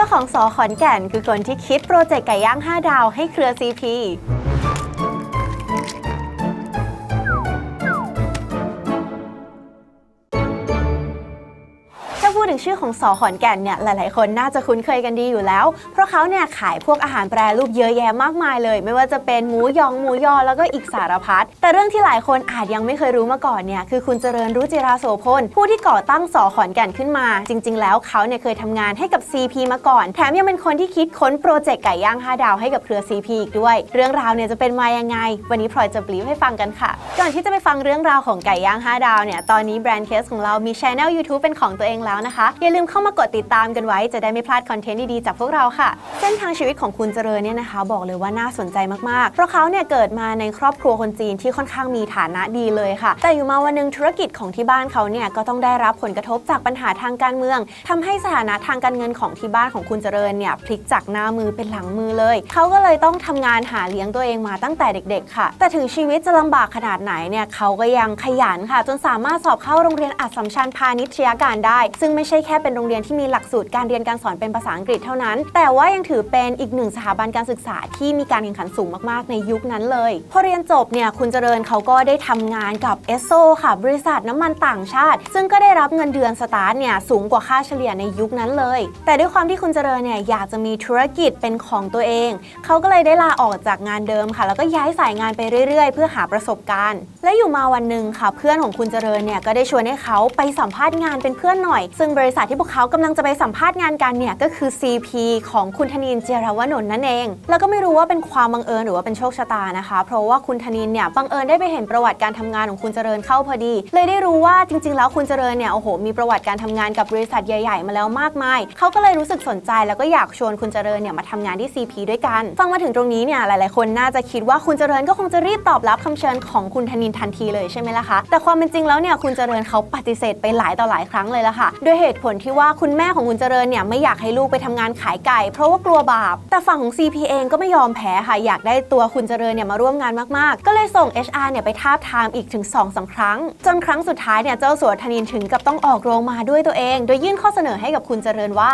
จ้าของสอขอนแก่น คือคนที่คิดโปรเจกต์ไก่ย่าง 5 ดาวให้เครือ CP พูดถึงชื่อของสอขอนแก่นเนี่ยหลายๆ คนน่าจะคุ้นเคยกันดีอยู่แล้ว เพราะเขาเนี่ยขายพวกอาหารแปรรูปเยอะแยะมากมายเลย ไม่ว่าจะเป็นหมูยองหมูยอแล้วก็อีกสารพัดแต่เรื่องที่หลายคนอาจยังไม่เคยรู้มาก่อนเนี่ยคือคุณเจริญรุจิราโสพลผู้ที่ก่อตั้งสอขอนแก่นขึ้นมา จริง ๆ แล้วเขาเนี่ยเคยทำงานให้กับ CP มาก่อน แถมยังเป็นคนที่คิดค้นโปรเจกต์ไก่ย่าง5ดาวให้กับเครือ CP อีกด้วย เรื่องราวเนี่ยจะเป็นมายังไง วันนี้พลอยจะบลีฟให้ฟังกันค่ะ ก่อนที่จะไปฟังเรื่องราวของไก่ย่าง5ดาวเนี่ยตอนนี้แบรนด์เคสของเรามีช anel YouTube เป็นของตัวเองแล้วนะคะ อย่าลืมเข้ามากดติดตามกันไว้จะได้ไม่พลาดคอนเทนต์ดีๆจากพวกเราค่ะ เส้นทางชีวิตของคุณเจริญเนี่ยนะคะ บอกเลยว่าน่าสนใจมากๆ เพราะเขาเนี่ยเกิดมาในครอบครัวคนจีนที่ค่อนข้างมีฐานะดีเลยค่ะ แต่อยู่มาวันหนึงธุรกิจของที่บ้านเขาเนี่ยก็ต้องได้รับผลกระทบจากปัญหาทางการเมืองทำให้สถานะทางการเงินของที่บ้านของคุณเจริญเนี่ยพลิกจากหน้ามือเป็นหลังมือเลย เขาก็เลยต้องทำงานหาเลี้ยงตัวเองมาตั้งแต่เด็ก ๆ ค่ะ แต่ถึงชีวิตจะลำบากขนาดไหนเนี่ยเขาก็ยังขยันค่ะ จนสามารถสอบเข้าโรงเรียนอัสสัมชัญพาณิชยการได้ ซึ่งไม่ใช่แค่เป็นโรงเรียนที่มีหลักสูตรการเรียนการสอนเป็นภาษาอังกฤษเท่านั้น แต่ว่ายังถือเป็นอีกหนึ่งสถาบันการศึกษาที่มีการแข่งขันสูงมากๆในยุคนั้นเลย พอเรียนจบเนี่ยคุณเจริญเขาก็ได้ทำงานกับเอสโซค่ะ บริษัทน้ำมันต่างชาติ ซึ่งก็ได้รับเงินเดือนสตาร์ทเนี่ยสูงกว่าค่าเฉลี่ยในยุคนั้นเลย แต่ด้วยความที่คุณเจริญเนี่ยอยากจะมีธุรกิจเป็นของตัวเอง เขาก็เลยได้ลาออกจากงานเดิมค่ะ แล้วก็ย้ายสายงานไปเรื่อย ๆ เพื่อหาประสบการณ์ และอยู่มาวันหนึ่งค่ะ เพื่อนของคุณเจริญเนี่ยก็ได้ชวนให้เขาไปสัมภาษณ์งานเป็นเพื่อนหน่อย ซึ่งบริษัทที่พวกเขากำลังจะไปสัมภาษณ์งานกันเนี่ยก็คือ CP ของคุณธนินเจรวนนท์นั่นเอง แล้วก็ไม่รู้ว่าเป็นความบังเอิญหรือว่าเป็นโชคชะตานะคะ เพราะว่าคุณธนินเนี่ยบังเอิญได้ไปเห็นประวัติการทำงานของคุณเจริญเข้าพอดี เลยได้รู้ว่าจริง ๆ แล้วคุณเจริญเนี่ยโอ้โหมีประวัติการทำงานกับบริษัทใหญ่ ๆ มาแล้วมากมายเขาก็เลยรู้สึกสนใจแล้วก็อยากชวนคุณเจริญเนี่ยมาทำงานที่ CP ด้วยกัน ฟังมาถึงตรงนี้เนี่ยหลาย ๆ คนน่าจะคิดว่าคุณเจริญก็คงจะรีบตอบรับคำเชิญของคุณธนินทันทีเลยใช่ไหมล่ะคะแต่ความเป็นจริงแล้วเนี่ยคุณเจริญเขาปฏิเสธไปหลายต่อหลายครั้งเลยละค่ะด้วยเหตุผลที่ว่าคุณแม่ของคุณเจริญเนี่ยไม่อยากให้ลูกไปทำงานขายไก่ เพราะว่ากลัวบาป แต่ฝั่งของ CP เองก็ไม่ยอมแพ้ค่ะ อยากได้ตัวคุณเจริญเนี่ยมาร่วมงานมากๆ ก็เลยส่ง HR เนี่ยไปทาบทามอีกถึง2อสาครั้ง จนครั้งสุดท้ายเนี่ยเจ้าสัวธนินถึงกับต้องออกโรงมาด้วยตัวเอง โดยยื่นข้อเสนอให้กับคุณเจริญว่า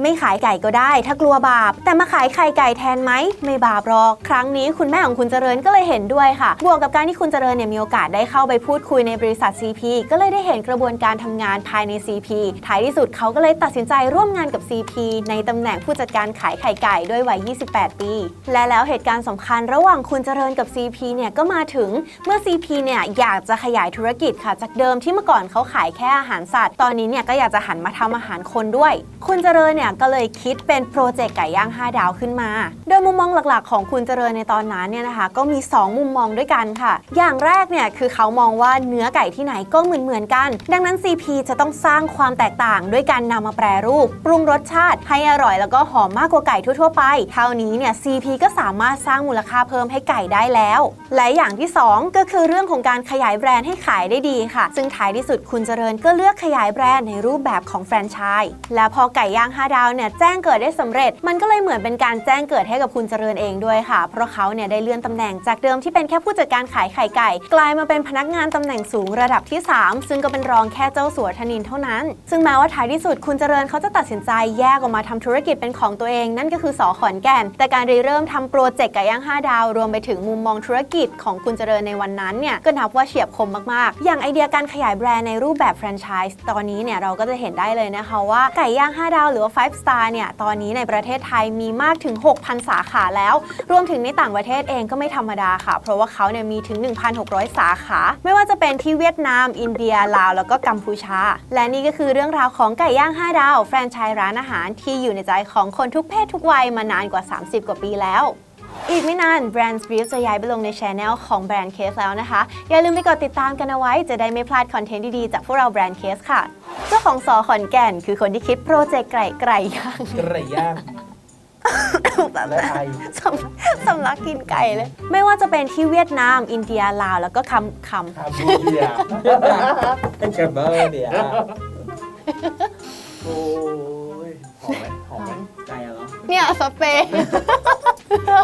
ไม่ขายไก่ก็ได้ ถ้ากลัวบาป แต่มาขายไข่ไก่แทนไหมไม่บาปหรอก ครั้งนี้คุณแม่ของคุณเจริญก็เลยเห็นด้วยค่ะ บวกกับการที่คุณเจริญเนี่ยมีโอกาสได้เข้าไปพูดคุยในบริษัท CP ก็เลยได้เห็นกระบวนการทำงานภายใน CP ท้ายที่สุดเขาก็เลยตัดสินใจร่วมงานกับ CP ในตำแหน่งผู้จัดการขายไข่ไก่ด้วยวัย 28 ปี และแล้วเหตุการณ์สำคัญระหว่างคุณเจริญกับ CP เนี่ยก็มาถึงเมื่อ CP เนี่ยอยากจะขยายธุรกิจค่ะ จากเดิมที่เมื่อก่อนเขาขายแค่อาหารสัตว์ ตอนนี้เนี่ยก็อยากจะหันมาทำอาหารคนด้วย คุณเจริญเนี่ยก็เลยคิดเป็นโปรเจกต์ไก่ย่าง 5 ดาวขึ้นมา โดยมุมมองหลักๆ ของคุณเจริญในตอนนั้นเนี่ยนะคะก็มี 2 มุมมองด้วยกันค่ะ อย่างแรกเนี่ยคือเขามองว่าเนื้อไก่ที่ไหนก็เหมือนเหมือนๆกัน ดังนั้น CP จะต้องสร้างความแตกต่างด้วยการนำมาแปรรูป ปรุงรสชาติให้อร่อยแล้วก็หอมมากกว่าไก่ทั่วๆไป เท่านี้เนี่ย CP ก็สามารถสร้างมูลค่าเพิ่มให้ไก่ได้แล้ว และอย่างที่ 2 ก็คือเรื่องของการขยายแบรนด์ให้ขายได้ดีค่ะ ซึ่งท้ายที่สุดคุณเจริญก็เลือกขยายแบรนด์ในรูปแบบของแฟรนไชส์และพอไก่ย่าง5ดาวเนี่ยแจ้งเกิดได้สำเร็จ มันก็เลยเหมือนเป็นการแจ้งเกิดให้กับคุณเจริญเองด้วยค่ะ เพราะเขาเนี่ยได้เลื่อนตำแหน่งจากเดิมที่เป็นแค่ผู้จัดการขายไข่ไก่ กลายมาเป็นพนักงานตำแหน่งสูงระดับที่ 3 ซึ่งก็เป็นรองแค่เจ้าสัวธนินเท่านั้น ซึ่งแม้ว่าท้ายที่สุดคุณเจริญเขาจะตัดสินใจแยกออกมาทำธุรกิจเป็นของตัวเอง นั่นก็คือสอขอนแก่น แต่การริเริ่มทำโปรเจกต์ไก่ย่าง5ดาว รวมไปถึงมุมมองธุรกิจของคุณเจริญในวันนั้นเนี่ยก็นับว่าเฉียบคมมากๆ อย่างไอเดียการขยายแบรนด์ในรูปแบบแฟรนไชส์ตอนนี้เนี่ยเราก็จะเห็นได้เลยนะคะว่าไก่ย่าง5ดาวหรือว่า5 star เนี่ย ตอนนี้ในประเทศไทยมีมากถึง 6,000 สาขาแล้ว รวมถึงในต่างประเทศเองก็ไม่ธรรมดาค่ะ เพราะว่าเขาเนี่ยมีถึง 1,600 สาขา ไม่ว่าจะเป็นที่เวียดนาม อินเดีย ลาว แล้วก็กัมพูชา และนี่ก็คือเรื่องราวของไก่ย่าง 5 ดาว แฟรนไชส์ร้านอาหารที่อยู่ในใจของคนทุกเพศทุกวัยมานานกว่า 30 กว่าปีแล้วอีกไม่นานแบรนด์ Brief จะย้ายไปลงในช anel ของแบรนด์เคสแล้วนะคะ อย่าลืมไปกดติดตามกันเอาไว้ จะได้ไม่พลาดคอนเทนต์ดี ๆ จากพวกเราแบรนด์เคสค่ะ ของสอขอนแก่น คือคนที่คิดโปรเจกต์ไก่ไก่ย่างกระย่าง และไทยสำสำลักกินไก่เลย ไม่ว่าจะเป็นที่เวียดนาม อินเดียลาวแล้วก็คำคคาบูเดียเป็นแคมเบอร์เดียโอ้ยหอมไหมหอมไหมไก่อะเหรอำเนี่ยสเปน น่า